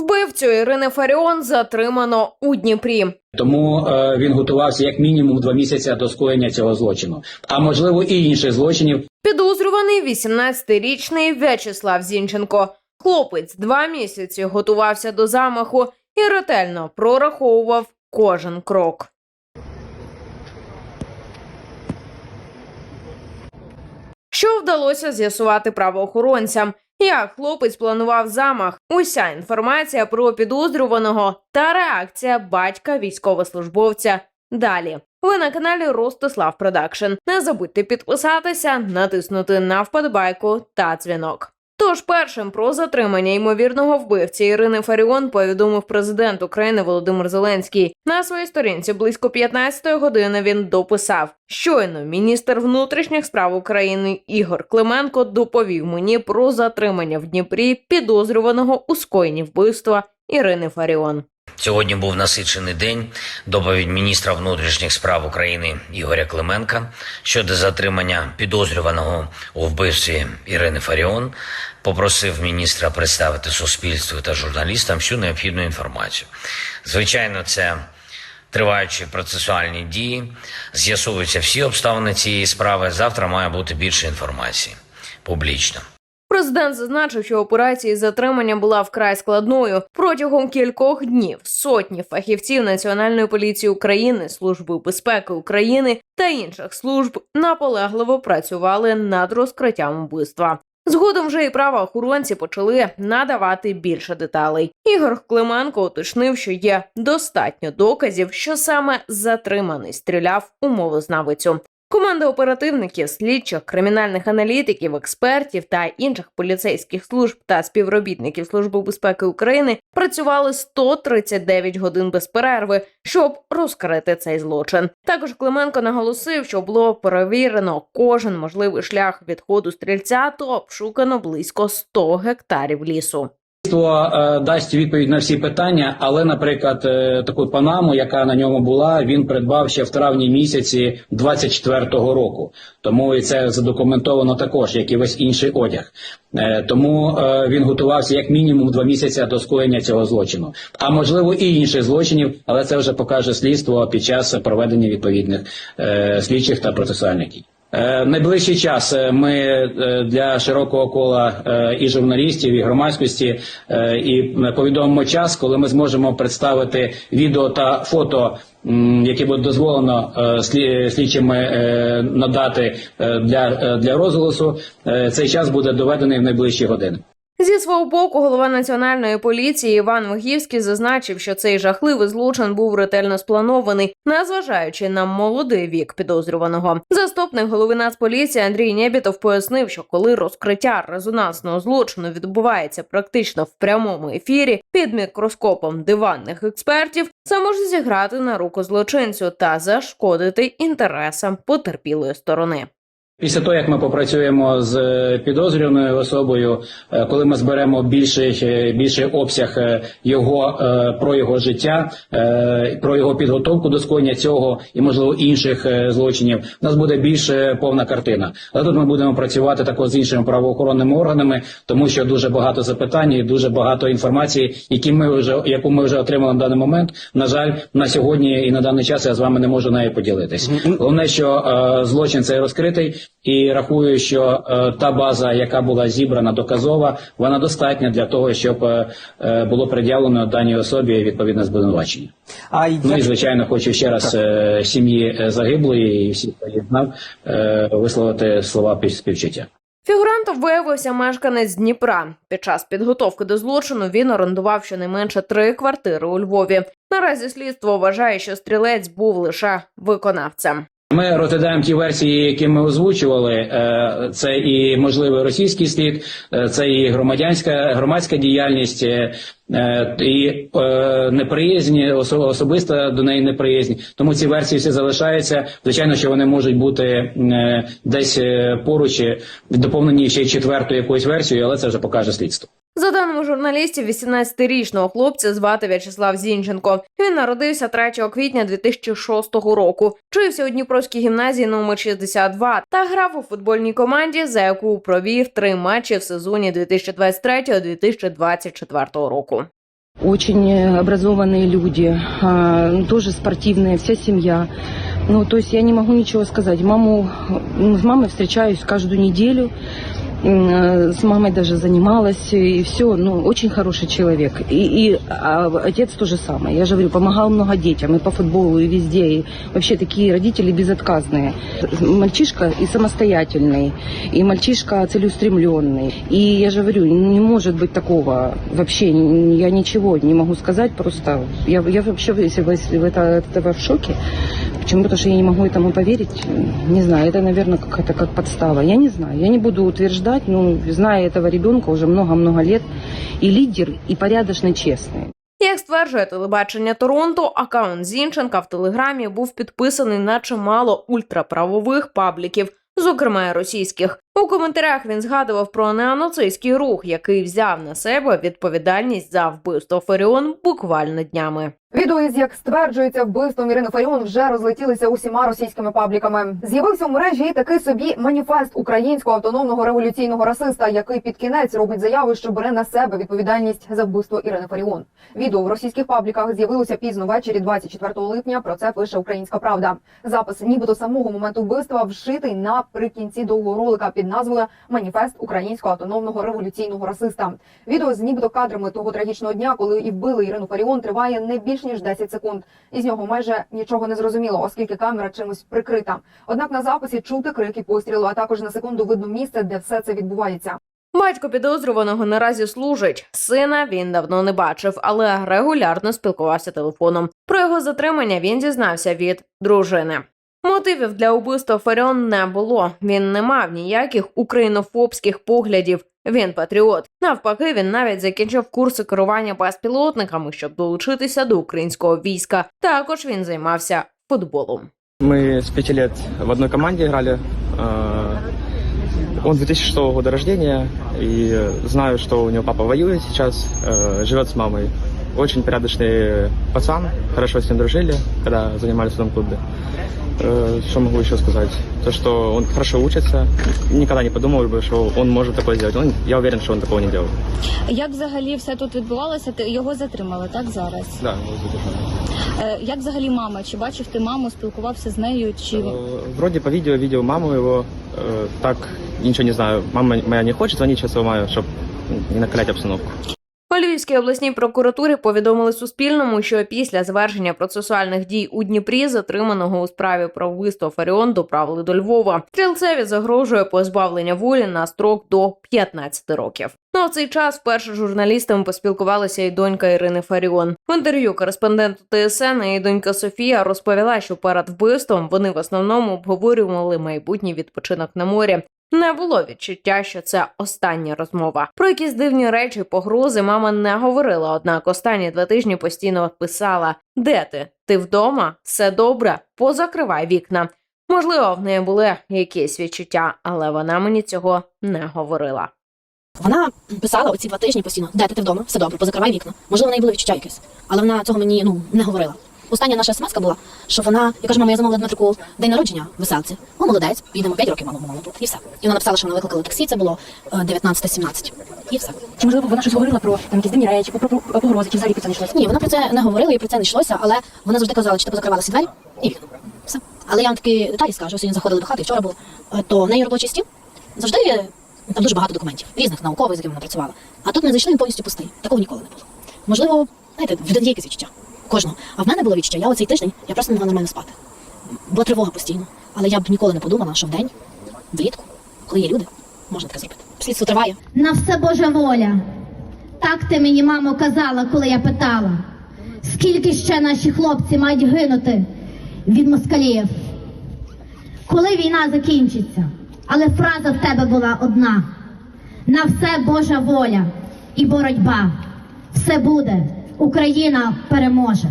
Вбивцю Ірини Фаріон затримано у Дніпрі. Тому е, він готувався як мінімум два місяці до скоєння цього злочину, а можливо і інших злочинів. Підозрюваний 18-річний В'ячеслав Зінченко. Хлопець два місяці готувався до замаху і ретельно прораховував кожен крок. Що вдалося з'ясувати правоохоронцям? Як хлопець планував замах? Уся інформація про підозрюваного та реакція батька військовослужбовця. Далі ви на каналі Ростислав Продакшн. Не забудьте підписатися, натиснути на вподобайку та дзвінок. Тож першим про затримання ймовірного вбивці Ірини Фаріон повідомив президент України Володимир Зеленський. На своїй сторінці близько 15-ї години він дописав: щойно міністр внутрішніх справ України Ігор Клименко доповів мені про затримання в Дніпрі підозрюваного у скоєнні вбивства Ірини Фаріон. Сьогодні був насичений день. Доповідь міністра внутрішніх справ України Ігоря Клименка щодо затримання підозрюваного у вбивстві Ірини Фаріон попросив міністра представити суспільству та журналістам всю необхідну інформацію. Звичайно, це триваючі процесуальні дії. З'ясовуються всі обставини цієї справи. Завтра має бути більше інформації публічно. Президент зазначив, що операція затримання була вкрай складною. Протягом кількох днів сотні фахівців Національної поліції України, Служби безпеки України та інших служб наполегливо працювали над розкриттям вбивства. Згодом вже і правоохоронці почали надавати більше деталей. Ігор Клименко уточнив, що є достатньо доказів, що саме затриманий стріляв у мовознавицю. Команда оперативників, слідчих, кримінальних аналітиків, експертів та інших поліцейських служб та співробітників Служби безпеки України працювали 139 годин без перерви, щоб розкрити цей злочин. Також Клименко наголосив, що було перевірено кожен можливий шлях відходу стрільця, то обшукано близько 100 гектарів лісу. Е, дасть відповідь на всі питання, але, наприклад, е, таку панаму, яка на ньому була, він придбав ще в травні місяці 24-го року. Тому і це задокументовано також, як і весь інший одяг. Е, Тому він готувався як мінімум два місяці до скоєння цього злочину, а можливо і інших злочинів, але це вже покаже слідство під час проведення відповідних слідчих та процесуальних дій. Е, Найближчий час е, ми е, для широкого кола і журналістів, і громадськості і повідомимо час, коли ми зможемо представити відео та фото, які буде дозволено слідчими надати для, розголосу. Цей час буде доведений в найближчі години. Зі свого боку, голова національної поліції Іван Вигівський зазначив, що цей жахливий злочин був ретельно спланований, незважаючи на молодий вік підозрюваного. Заступник голови Нацполіції Андрій Нєбітов пояснив, що коли розкриття резонансного злочину відбувається практично в прямому ефірі під мікроскопом диванних експертів, це може зіграти на руку злочинцю та зашкодити інтересам потерпілої сторони. Після того, як ми попрацюємо з е, підозрюваною особою, е, коли ми зберемо більший, е, більший обсяг його про його життя, про його підготовку до скоєння цього і можливо інших злочинів, у нас буде більш повна картина. Але тут ми будемо працювати також з іншими правоохоронними органами, тому що дуже багато запитань і дуже багато інформації, які ми вже яку ми вже отримали на даний момент. На жаль, на сьогодні і на даний час я з вами не можу нею поділитись. Головне, що злочин цей розкритий, і рахую, що е, та база, яка була зібрана доказова, вона достатня для того, щоб е, е, було пред'явлено даній особі відповідне звинувачення. А Ну і звичайно, хочу ще раз е, сім'ї загиблої і всіх, хто її знав, е, висловити слова співчуття. Фігурантом виявився мешканець Дніпра. Під час підготовки до злочину він орендував щонайменше три квартири у Львові. Наразі слідство вважає, що стрілець був лише виконавцем. Ми розглядаємо ті версії, які ми озвучували. Е, Це і можливий російський слід, е, це і громадянська громадська діяльність, е, і неприязнь, особиста до неї неприязнь. Тому ці версії всі залишаються. Звичайно, що вони можуть бути десь поруч, доповнені ще четвертою якоюсь версією, але це вже покаже слідство. За даними журналістів, 18-річного хлопця звати В'ячеслав Зінченко. Він народився 3 квітня 2006 року. Вчився у Дніпровській гімназії номер 62 та грав у футбольній команді, за яку провів три матчі в сезоні 2023-2024 року. Очень э, образованные люди, а, тоже спортивные, вся семья. Ну, то есть я не могу ничего сказать. Маму, ну, с мамой встречаюсь каждую неделю. М, э, С мамой даже занималась и все. Ну, очень хороший человек. И, и а, отец то же самое. Я же говорю, помогал много детям и по футболу, и везде. И вообще такие родители безотказные. Мальчишка и самостоятельный, и мальчишка целеустремленный. И я же говорю, не может быть такого вообще. н- Я ничего не могу сказать. Просто я, я вообще если вы- если в это, от этого в шоке. Почему? Потому что я не могу этому поверить. Не знаю, это, наверное, какая-то как подстава. Я не знаю. Я не буду утверждать, но зная этого ребенка уже много-много лет. И лидер, и порядочный, честный. Як стверджує телебачення Торонто, акаунт Зінченка в телеграмі був підписаний на чимало ультраправових пабліків, зокрема й російських. У коментарях він згадував про неонацистський рух, який взяв на себе відповідальність за вбивство Феріон буквально днями. Відео із як стверджується вбивством Ірини Фаріон вже розлетілися усіма російськими пабліками. З'явився в мережі і такий собі маніфест українського автономного революційного расиста, який під кінець робить заяву, що бере на себе відповідальність за вбивство Ірини Фаріон. Відео в російських пабліках з'явилося пізно ввечері 24 липня. Про це пише Українська Правда. Запис, нібито самого моменту вбивства, вшитий наприкінці довгого ролика під назвою Маніфест українського автономного революційного расиста. Відео з нібито кадрами того трагічного дня, коли і вбили Ірину Фаріон, триває не більш ніж 10 секунд. Із нього майже нічого не зрозуміло, оскільки камера чимось прикрита. Однак на записі чути крики пострілу, а також на секунду видно місце, де все це відбувається. Батько підозрюваного наразі служить. Сина він давно не бачив, але регулярно спілкувався телефоном. Про його затримання він дізнався від дружини. Мотивів для убивства Фаріон не було. Він не мав ніяких українофобських поглядів. Він патріот. Навпаки, він навіть закінчив курси керування безпілотниками, щоб долучитися до українського війська. Також він займався футболом. Мы с пяти лет в одной команде играли. Э, Он 2006 года рождения, и знаю, что у него папа воюет сейчас, э, живет с мамой. Очень порядочный пацан, хорошо с ним дружили, когда занимались в одном клубе. Э, Что могу еще сказать? То, что он хорошо учится. Никогда не подумал бы, что он может такое сделать. Он, я уверен, что он такого не делал. Як взагалі все тут відбувалося? Ти його затримали, так зараз? Да, его задержали. Е, як взагалі мама? Чи бачив ти маму, спілкувався з нею? Чи Э, Вроде по видео видел маму его. э, Так, ничего не знаю. Мама моя не хочет звонить сейчас маме, чтобы не накалять обстановку. У Львівській обласній прокуратурі повідомили Суспільному, що після завершення процесуальних дій у Дніпрі затриманого у справі про вбивство Фаріон доправили до Львова. Стрілцеві загрожує позбавлення волі на строк до 15 років. Ну а в цей час вперше журналістами поспілкувалася і донька Ірини Фаріон. В інтерв'ю кореспонденту ТСН її донька Софія розповіла, що перед вбивством вони в основному обговорювали майбутній відпочинок на морі. Не було відчуття, що це остання розмова. Про якісь дивні речі, погрози мама не говорила. Однак останні два тижні постійно писала: Де ти? Ти вдома? Все добре? Позакривай вікна. Можливо, в неї були якісь відчуття, але вона мені цього не говорила. Вона писала оці два тижні постійно, де ти, ти вдома, все добре, позакривай вікна. Можливо, в неї були відчуття якесь, але вона цього мені ну не говорила. Остання наша смс була, що вона, я кажу, мама, я замовила Дмитрику день народження в веселці. О, молодець, їдемо 5 років, мама, мама тут. І все. І вона написала, що вона викликала таксі, це було е, 19.17. І все. Чи можливо вона щось говорила про там якісь дивні речі, про, погрози, чи взагалі про це не йшлося? Ні, вона про це не говорила і про це не йшлося, але вона завжди казала, що ти позакривала всі двері і вікна. Все. Але я вам такі деталі скажу, сьогодні заходили до хати, вчора було, е, то в неї робочий стіл завжди є там дуже багато документів, різних наукових, з якими вона працювала. А тут ми зайшли, він повністю пустий. Такого ніколи не було. Можливо, знаєте, в людей якесь відчуття. Кожного. А в мене було відчуття, я оцей тиждень я просто не могла нормально спати. Була тривога постійно. Але я б ніколи не подумала, що в день, влітку, коли є люди, можна таке зробити. Слідство триває. На все Божа воля. Так ти мені, мамо, казала, коли я питала, скільки ще наші хлопці мають гинути від москалів. Коли війна закінчиться, але фраза в тебе була одна: на все Божа воля і боротьба. Все буде, Україна переможе.